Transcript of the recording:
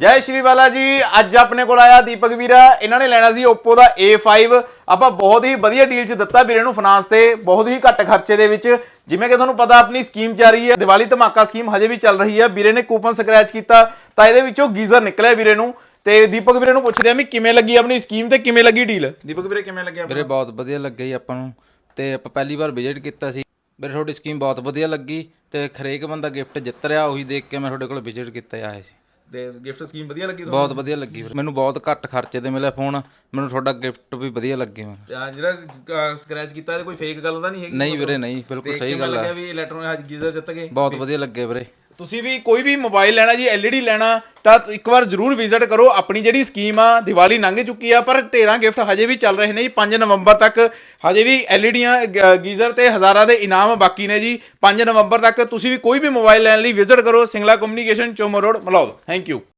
ਜੈ ਸ਼੍ਰੀ ਬਾਲਾ ਜੀ ਅੱਜ ਆਪਣੇ ਕੋਲ ਆਇਆ ਦੀਪਕ ਵੀਰਾ। ਇਹਨਾਂ ਨੇ ਲੈਣਾ ਸੀ Oppo ਦਾ A5 ਆਪਾਂ ਬਹੁਤ ਹੀ ਵਧੀਆ ਡੀਲ 'ਚ ਦਿੱਤਾ ਵੀਰੇ ਨੂੰ ਫਾਈਨਾਂਸ ਤੇ ਬਹੁਤ ਹੀ ਘੱਟ ਖਰਚੇ ਦੇ ਵਿੱਚ। ਜਿਵੇਂ ਕਿ ਤੁਹਾਨੂੰ ਪਤਾ ਆਪਣੀ ਸਕੀਮ ਜਾਰੀ ਹੈ ਦੀਵਾਲੀ ਧਮਾਕਾ ਸਕੀਮ ਹਜੇ ਵੀ ਚੱਲ ਰਹੀ ਹੈ। ਵੀਰੇ ਨੇ ਕੂਪਨ ਸਕ੍ਰੈਚ ਕੀਤਾ ਤਾਂ ਇਹਦੇ ਵਿੱਚੋਂ ਗੀਜ਼ਰ ਨਿਕਲਿਆ ਵੀਰੇ ਨੂੰ। ਤੇ ਦੀਪਕ ਵੀਰੇ ਨੂੰ ਪੁੱਛਦੇ ਆ ਵੀ ਕਿਵੇਂ ਲੱਗੀ ਆਪਣੀ ਸਕੀਮ ਤੇ ਕਿਵੇਂ ਲੱਗੀ ਡੀਲ ਦੀਪਕ ਵੀਰੇ ਕਿਵੇਂ ਲੱਗਿਆ ਵੀਰੇ ਬਹੁਤ ਵਧੀਆ ਲੱਗਿਆ ਜੀ ਆਪਾਂ ਨੂੰ। ਤੇ ਆਪਾਂ ਪਹਿਲੀ ਵਾਰ ਵਿਜ਼ਿਟ ਕੀਤਾ ਸੀ। ਵੀਰੇ ਤੁਹਾਡੀ ਸਕੀਮ ਬਹੁਤ ਵਧੀਆ ਲੱਗੀ। ਤੇ ਹਰੇਕ ਬੰਦਾ ਗਿਫਟ ਜਿੱਤ ਰਿਹਾ ਉਹੀ ਦੇਖ ਕੇ ਮੈਂ ਤੁਹਾਡੇ ਕੋਲ ਵਿਜ਼ਿਟ ਕੀਤਾ ਆਇਆ ਸੀ। ਤੇ ਗਿਫਟ ਸਕੀਮ ਵਧੀਆ ਲੱਗੀ ਬਹੁਤ ਵਧੀਆ ਲੱਗੀ ਵੀਰੇ। ਮੈਨੂੰ ਬਹੁਤ ਘੱਟ ਖਰਚੇ ਤੇ ਮਿਲਿਆ ਫੋਨ। ਮੈਨੂੰ ਤੁਹਾਡਾ ਗਿਫਟ ਵੀ ਵਧੀਆ ਲੱਗੇ ਮੈਨੂੰ। ਆ ਜਿਹੜਾ ਸਕ੍ਰੈਚ ਕੀਤਾ ਇਹ ਕੋਈ ਫੇਕ ਗੱਲ ਤਾਂ ਨਹੀਂ ਹੈਗੀ ਨਹੀਂ ਵੀਰੇ ਨਹੀਂ ਬਿਲਕੁਲ ਸਹੀ ਗੱਲ ਲੱਗਿਆ ਆ ਵੀ ਇਲੈਕਟ੍ਰੋਨਿਕ ਗੀਜ਼ਰ ਜਿੱਤ ਗਏ। ਬਹੁਤ ਵਧੀਆ ਲੱਗੇ ਵੀਰੇ। ਤੁਸੀਂ ਵੀ ਕੋਈ ਵੀ ਮੋਬਾਈਲ ਲੈਣਾ ਜੀ LED ਲੈਣਾ, ਤਾਂ ਇੱਕ ਵਾਰ ਜਰੂਰ ਵਿਜ਼ਿਟ ਕਰੋ। ਆਪਣੀ ਜਿਹੜੀ ਸਕੀਮ ਆ, ਦੀਵਾਲੀ ਲੰਘ ਚੁੱਕੀ ਆ, ਪਰ 13 ਗਿਫਟ ਹਜੇ ਵੀ ਚੱਲ ਰਹੇ ਨੇ ਜੀ 5 ਨਵੰਬਰ ਤੱਕ। ਹਜੇ ਵੀ ਐਲਈਡੀਆਂ ਗੀਜ਼ਰ ਤੇ ਹਜ਼ਾਰਾਂ ਦੇ ਇਨਾਮ ਬਾਕੀ ਨੇ ਜੀ। 5 ਨਵੰਬਰ ਤੱਕ ਤੁਸੀਂ ਵੀ ਕੋਈ ਵੀ ਮੋਬਾਈਲ ਲੈਣ ਲਈ ਵਿਜ਼ਿਟ ਕਰੋ। Singla communication Chomo road, Malaud. Thank you